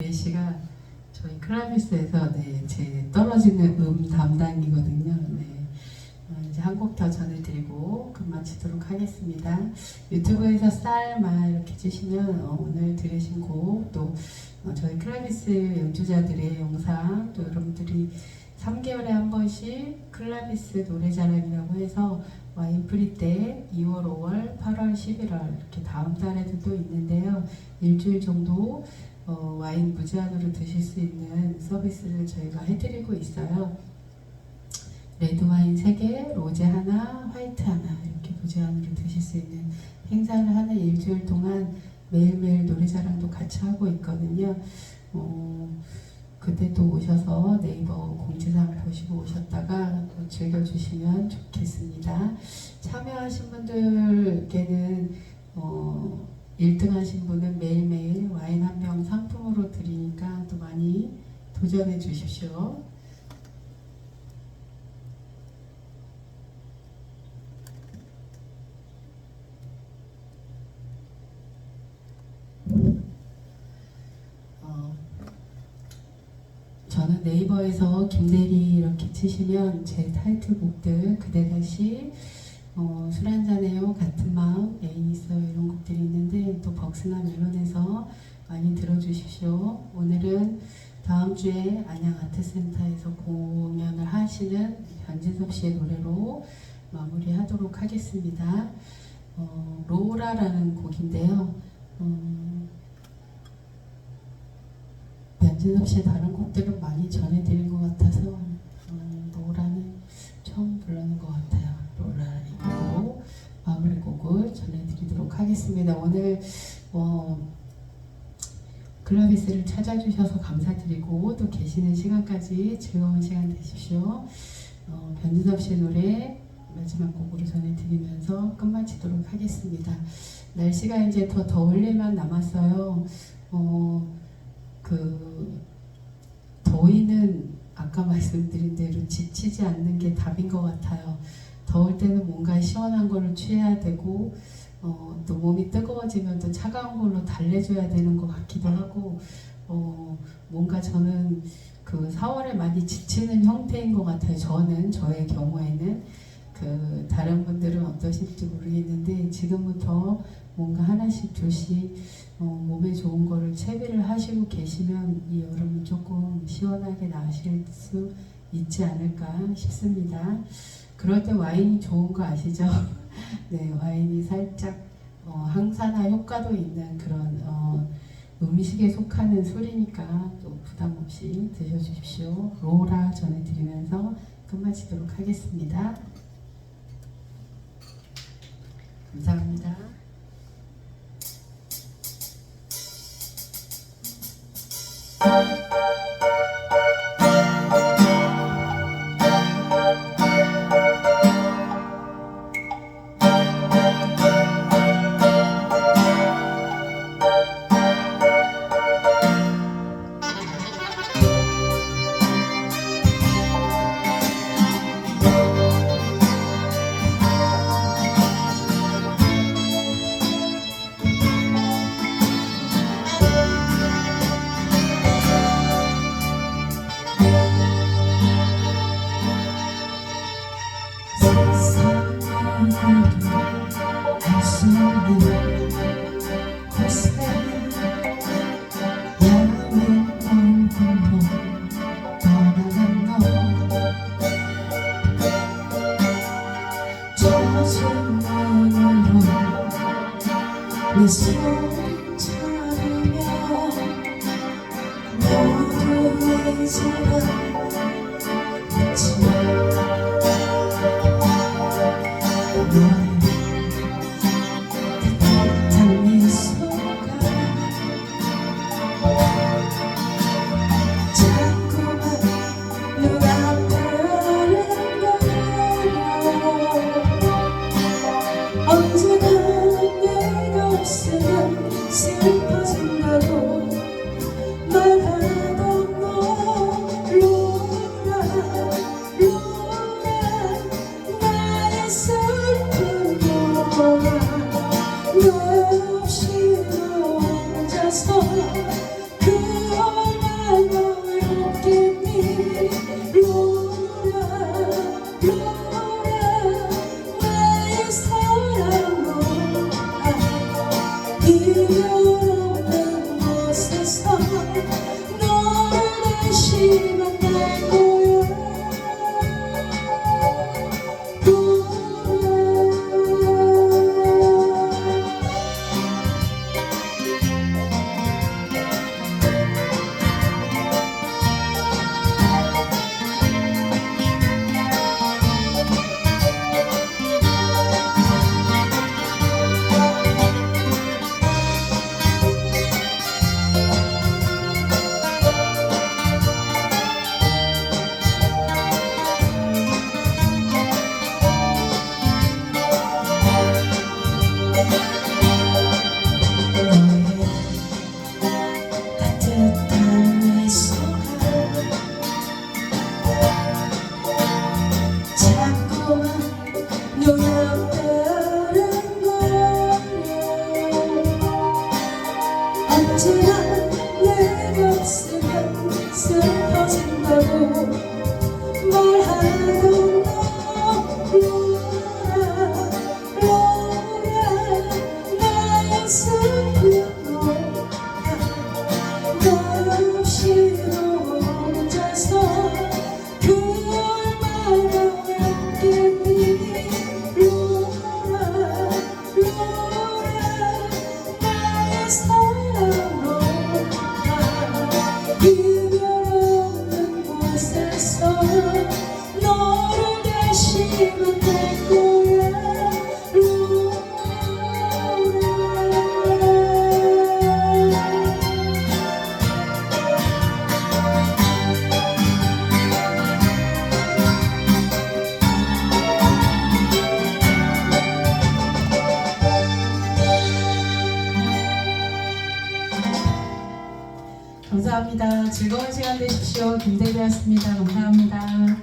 네 씨가 저희 클라비스에서 네, 제 떨어지는 음 담당이거든요. 네. 어, 이제 한 곡 더 전해드리고 끝마치도록 하겠습니다. 유튜브에서 쌀마 이렇게 치시면 어, 오늘 들으신 곡또 어, 저희 클라비스 연주자들의 영상 또 여러분들이 3개월에 한 번씩 클라비스 노래자랑이라고 해서 와인프리 때 2월, 5월, 8월, 11월 이렇게 다음 달에도 또 있는데요. 일주일 정도 어, 와인 무제한으로 드실 수 있는 서비스를 저희가 해드리고 있어요. 레드 와인 3개, 로제 하나, 화이트 하나 이렇게 무제한으로 드실 수 있는 행사를 하는 일주일 동안 매일매일 노래자랑도 같이 하고 있거든요. 어, 그때 또 오셔서 네이버 공지사항 보시고 오셨다가 또 즐겨주시면 좋겠습니다. 참여하신 분들께는 어, 1등 하신 분은 매일매일 와인 한 병 상품으로 드리니까 또 많이 도전해 주십시오. 어, 저는 네이버에서 김대리 이렇게 치시면 제 타이틀곡들 그대 다시 어, 술 한잔해요 같은 마음 애인 있어요. 이런 곡들이 있는데 또 벅스나 멜론에서 많이 들어주십시오. 오늘은 다음 주에 안양 아트센터에서 공연을 하시는 변진섭 씨의 노래로 마무리하도록 하겠습니다. 어, 로라라는 곡인데요. 음, 변진섭 씨의 다른 곡들은 많이 전해드린 것 같아서 하겠습니다. 오늘 어, 글라비스를 찾아주셔서 감사드리고 또 계시는 시간까지 즐거운 시간 되십시오. 어, 변진섭 씨의 노래 마지막 곡으로 전해드리면서 끝마치도록 하겠습니다. 날씨가 이제 더 더울 일만 남았어요. 어, 그 더위는 아까 말씀드린 대로 지치지 않는 게 답인 것 같아요. 더울 때는 뭔가 시원한 거를 취해야 되고 어, 또 몸이 뜨거워지면 또 차가운 걸로 달래줘야 되는 것 같기도 하고 어, 뭔가 저는 그 4월에 많이 지치는 형태인 것 같아요. 저는 저의 경우에는 그 다른 분들은 어떠실지 모르겠는데 지금부터 뭔가 하나씩 조씩 어, 몸에 좋은 거를 채비를 하시고 계시면 이 여름은 조금 시원하게 나실 수 있지 않을까 싶습니다. 그럴 때 와인이 좋은 거 아시죠? 네, 와인이 살짝 어, 항산화 효과도 있는 그런 어, 음식에 속하는 술이니까 또 부담 없이 드셔주십시오. 로라 전해드리면서 끝마치도록 하겠습니다. 감사합니다. 할수 젖은 눈으로 미소를 차리며 모두의 사랑 you. 记得。 즐거운 시간 되십시오. 김대기였습니다. 감사합니다.